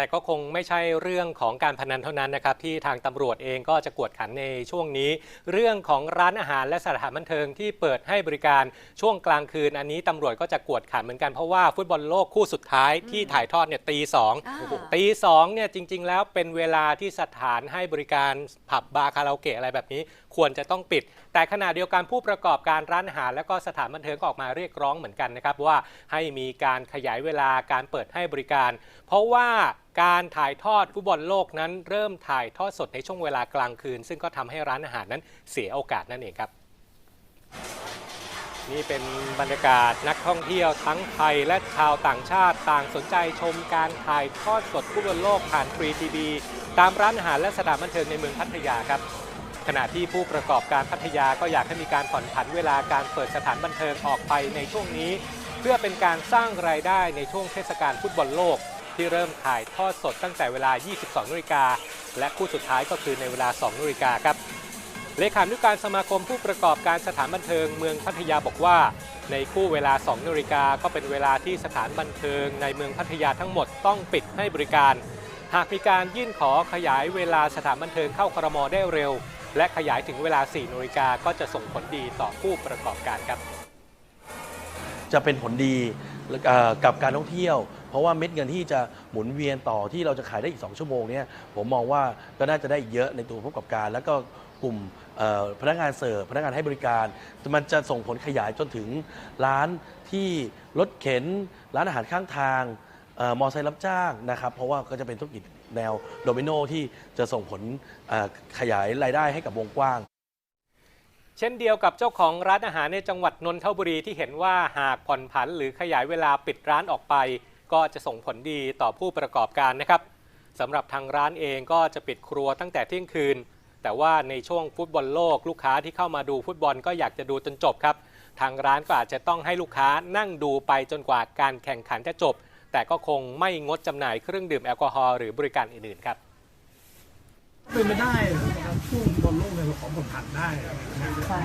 แต่ก็คงไม่ใช่เรื่องของการพนันเท่านั้นนะครับที่ทางตำรวจเองก็จะกวดขันในช่วงนี้ เรื่องของร้านอาหารและสถานบันเทิงที่เปิดให้บริการช่วงกลางคืน อันนี้ตำรวจก็จะกวดขันเหมือนกันเพราะว่าฟุตบอลโลกคู่สุดท้ายที่ถ่ายทอดเนี่ยตีสองอ่าตีสองเนี่ยจริง ๆ แล้วเป็นเวลาที่สถานให้บริการผับบาร์คาราโอเกะอะไรแบบนี้ ควรจะต้องปิดแต่ขณะเดียวกันผู้ประกอบการร้านอาหาร และก็สถานบันเทิงก็ออกมาเรียกร้องเหมือนกันนะครับว่าให้มีการขยายเวลาการเปิดให้บริการ เพราะว่าการถ่ายทอดฟุตบอลโลกนั้นเริ่มถ่ายทอดสดในช่วงเวลากลางคืน ซึ่งก็ทำให้ร้านอาหารนั้นเสียโอกาสนั่นเองครับ นี่เป็นบรรยากาศนักท่องเที่ยวทั้งไทยและชาวต่างชาติต่างสนใจชมการถ่ายทอดสดฟุตบอลโลกผ่านฟรีทีวีตามร้านอาหารและสถานบันเทิงในเมืองพัทยาครับ ขณะที่ผู้ประกอบการพัทยาก็อยากให้มีการผ่อนผันเวลาการเปิดสถานบันเทิงออกไปในช่วงนี้ เพื่อเป็นการสร้างรายได้ในช่วงเทศกาลฟุตบอลโลก ที่เริ่มถ่ายทอดสดตั้งแต่เวลา 22นาฬิกาและคู่สุดท้ายก็คือในเวลา 2นาฬิกาครับเลขานุการสมาคมผู้ประกอบการสถานบันเทิงเมืองพัทยาบอกว่า ในคู่เวลา 2นาฬิกาก็เป็นเวลาที่สถานบันเทิงในเมืองพัทยาทั้งหมดต้องปิดให้บริการ หากมีการยื่นขอขยายเวลาสถานบันเทิงเข้าครมได้เร็ว และขยายถึงเวลา 4นาฬิกาก็จะส่งผลดีต่อผู้ประกอบการครับ จะเป็นผลดีกับการท่องเที่ยว เพราะว่าเม็ดเงินที่จะหมุนเวียนต่อที่เราจะขายได้อีก 2 ชั่วโมงเนี่ยผมมองว่าก็น่าจะได้เยอะในตัวผู้ประกอบการ แล้วก็กลุ่มพนักงานเสิร์ฟพนักงานให้บริการ มันจะส่งผลขยายจนถึงร้านที่รถเข็น ร้านอาหารข้างทางเอ่อมอไซค์รับจ้างนะครับ เพราะว่าก็จะเป็นธุรกิจ แนวโดมิโนที่จะส่งผลขยายรายได้ให้กับวงกว้าง เช่นเดียวกับเจ้าของร้านอาหารในจังหวัดนนทบุรีที่เห็นว่าหากผ่อนผันหรือขยายเวลาปิดร้านออกไป ก็จะส่งผลดีต่อผู้ประกอบการนะครับสำหรับทางร้านเองก็จะปิดครัวตั้งแต่เที่ยงคืน แต่ว่าในช่วงฟุตบอลโลกลูกค้าที่เข้ามาดูฟุตบอลก็อยากจะดูจนจบครับ ทางร้านก็อาจจะต้องให้ลูกค้านั่งดูไปจนกว่าการแข่งขันจะจบ แต่ก็คงไม่งดจำหน่ายเครื่องดื่มแอลกอฮอล์หรือบริการอื่นๆครับ เป็นไปได้นะครับช่วงบอลโลกเนี่ยเราขอผ่อนผันได้นะ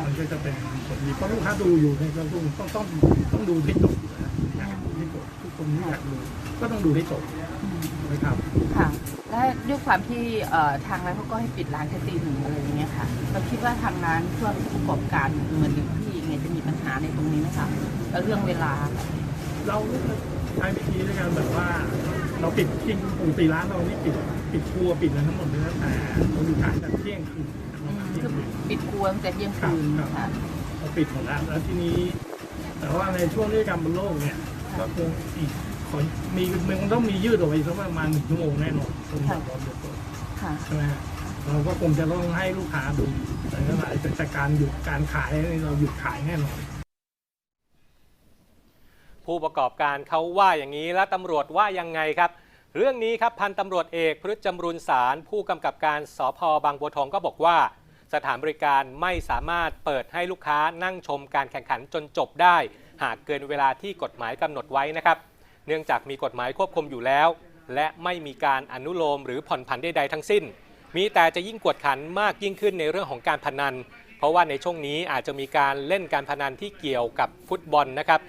มันก็จะเป็นผลดีเพราะลูกค้าดูอยู่เนี่ยเราต้องต้องต้องต้องดูให้จบนะอยากดูให้จบทุกคนที่อยากดูก็ต้องดูให้จบนะครับ ค่ะ และด้วยความที่เอ่อทางร้านเขาก็ให้ปิดร้านแค่ตีหนึ่งอะไรอย่างเงี้ยค่ะเราคิดว่าทางร้านช่วงผู้ประกอบการเหมือนอย่างพี่ไงจะมีปัญหาในตรงนี้ไหมคะแล้วเรื่องเวลา เรา ใช้วิธีในการแบบว่า เราปิดจริงปกติร้านเรานี่ปิดปิดครัวปิดอะไรทั้งหมดเลยนะแต่เราอยู่ขายแต่เที่ยงคืนอืมคือปิดครัวตั้งแต่เที่ยงคืนครับค่ะเราปิดหมดแล้วแล้วทีนี้ แต่ว่าในช่วงเทศกาลบนโลกเนี่ยก็คงอีกขอมีมันต้องมียืดออกไปสักประมาณหนึ่งชั่วโมงแน่นอนตรงแบบรอบเดียวค่ะใช่ไหมฮะเราก็คงจะต้องให้ลูกค้าดูแต่ก็หลายแต่การหยุดการขายนี่เราหยุดขายแน่นอน ผู้ประกอบการเขาว่าอย่างนี้และตำรวจว่ายังไงครับ เรื่องนี้ครับพันตำรวจเอกพฤษจำรุนสารผู้กำกับการสพบางบัวทองก็บอกว่า สถานบริการไม่สามารถเปิดให้ลูกค้านั่งชมการแข่งขันจนจบได้ หากเกินเวลาที่กฎหมายกำหนดไว้นะครับ เนื่องจากมีกฎหมายควบคุมอยู่แล้ว และไม่มีการอนุโลมหรือผ่อนผันใดๆทั้งสิ้น มีแต่จะยิ่งกวดขันมากยิ่งขึ้นในเรื่องของการพนันเพราะว่าในช่วงนี้อาจจะมีการเล่นการพนันที่เกี่ยวกับฟุตบอลนะครับ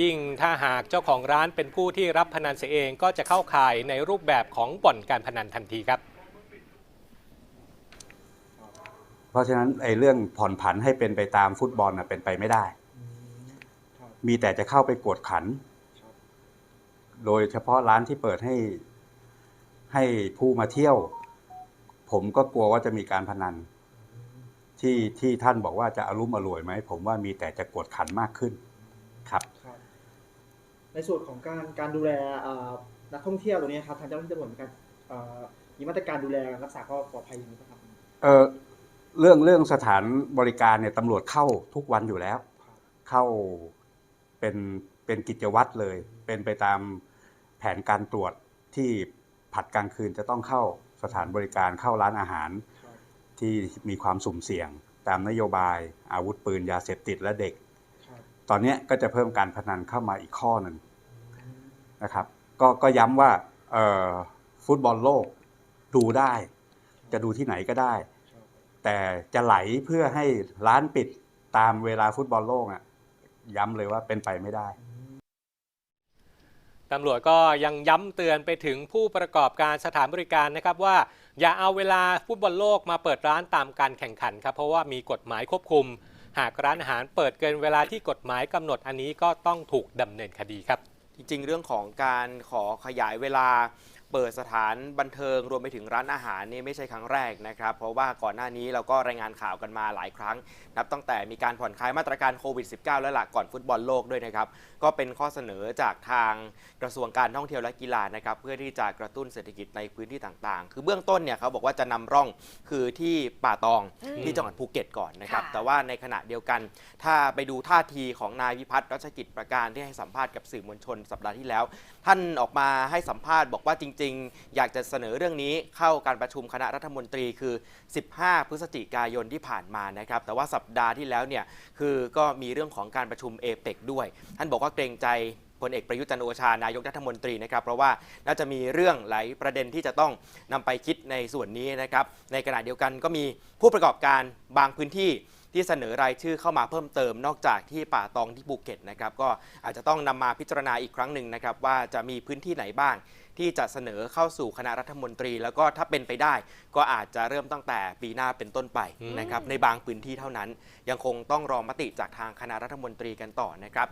ยิ่งถ้าหากเจ้าของร้านเป็นผู้ที่รับพนันเสียเองก็จะเข้าข่ายในรูปแบบของบ่อนการพนันทันทีครับ เพราะฉะนั้นไอ้เรื่องผ่อนผันให้เป็นไปตามฟุตบอลนะเป็นไปไม่ได้ มีแต่จะเข้าไปกวดขัน โดยเฉพาะร้านที่เปิดให้ให้ผู้มาเที่ยว ผมก็กลัวว่าจะมีการพนัน ที่ที่ท่านบอกว่าจะอารุ่มอร่วยไหม ผมว่ามีแต่จะกวดขันมากขึ้นครับ ในส่วนของการการดูแลเอ่อนักท่องเที่ยวตรงนี้ครับทางเจ้าหน้าที่ตำรวจมีการเอ่อมีมาตรการดูแลรักษาความปลอดภัยอย่างนี้ไหมครับเออเรื่องเรื่องสถานบริการเนี่ยตำรวจเข้าทุกวันอยู่แล้ว เข้าเป็นเป็นกิจวัตรเลย เป็นไปตามแผนการตรวจที่ผัดกลางคืนจะต้องเข้าสถานบริการเข้าร้านอาหาร ที่มีความสุ่มเสี่ยง ตามนโยบายอาวุธปืนยาเสพติดและเด็กครับตอนเนี้ยก็จะเพิ่มการพนันเข้ามาอีกข้อหนึ่ง นะครับก็ก็ย้ำว่าฟุตบอลโลกดูได้ จะดูที่ไหนก็ได้ แต่จะไหลเพื่อให้ร้านปิดตามเวลาฟุตบอลโลกอะย้ำเลยว่าเป็นไปไม่ได้ตำรวจก็ยังย้ำเตือนไปถึงผู้ประกอบการสถานบริการนะครับว่า อย่าเอาเวลาฟุตบอลโลกมาเปิดร้านตามการแข่งขันครับเพราะว่ามีกฎหมายควบคุม หากร้านอาหารเปิดเกินเวลาที่กฎหมายกำหนดอันนี้ก็ต้องถูกดำเนินคดีครับ จริง ๆ เรื่องของการขอขยายเวลา เปิดสถานบันเทิงรวมไปถึงร้านอาหารนี่ไม่ใช่ครั้งแรกนะครับ เพราะว่าก่อนหน้านี้เราก็รายงานข่าวกันมาหลายครั้ง นับตั้งแต่มีการผ่อนคลายมาตรการโควิด -19 แล้วล่ะก่อนฟุตบอลโลกด้วยนะครับ ก็เป็นข้อเสนอจากทางกระทรวงการท่องเที่ยวและกีฬานะครับเพื่อที่จะกระตุ้นเศรษฐกิจในพื้นที่ต่างๆ คือเบื้องต้นเนี่ยเขาบอกว่าจะนำร่องคือที่ป่าตองที่จังหวัดภูเก็ตก่อนนะครับค่ะแต่ว่าในขณะเดียวกัน ถ้าไปดูท่าทีของนายวิพัฒน์รัชกิจประการที่ให้สัมภาษณ์กับสื่อมวลชน สัปดาห์ที่แล้ว ท่านออกมาให้สัมภาษณ์บอกว่าจริงๆอยากจะเสนอเรื่องนี้เข้าการประชุมคณะรัฐมนตรีคือ 15 พฤศจิกายนที่ผ่านมานะครับ แต่ว่าสัปดาห์ที่แล้วเนี่ยคือก็มีเรื่องของการประชุมเอเปกด้วย ท่านบอกว่าเกรงใจพลเอกประยุทธ์จันโอชานายกรัฐมนตรีนะครับ เพราะว่าน่าจะมีเรื่องหลายประเด็นที่จะต้องนำไปคิดในส่วนนี้นะครับ ในขณะเดียวกันก็มีผู้ประกอบการบางพื้นที่ที่เสนอรายชื่อเข้ามาเพิ่มเติม นอกจากที่ป่าตองที่ภูเก็ตนะครับ ก็อาจจะต้องนำมาพิจารณาอีกครั้งหนึ่งนะครับ ว่าจะมีพื้นที่ไหนบ้าง ที่จะเสนอเข้าสู่คณะรัฐมนตรี แล้วก็ถ้าเป็นไปได้ ก็อาจจะเริ่มตั้งแต่ปีหน้าเป็นต้นไปนะครับในบางพื้นที่เท่านั้น ยังคงต้องรอมติจากทางคณะรัฐมนตรีกันต่อนะครับ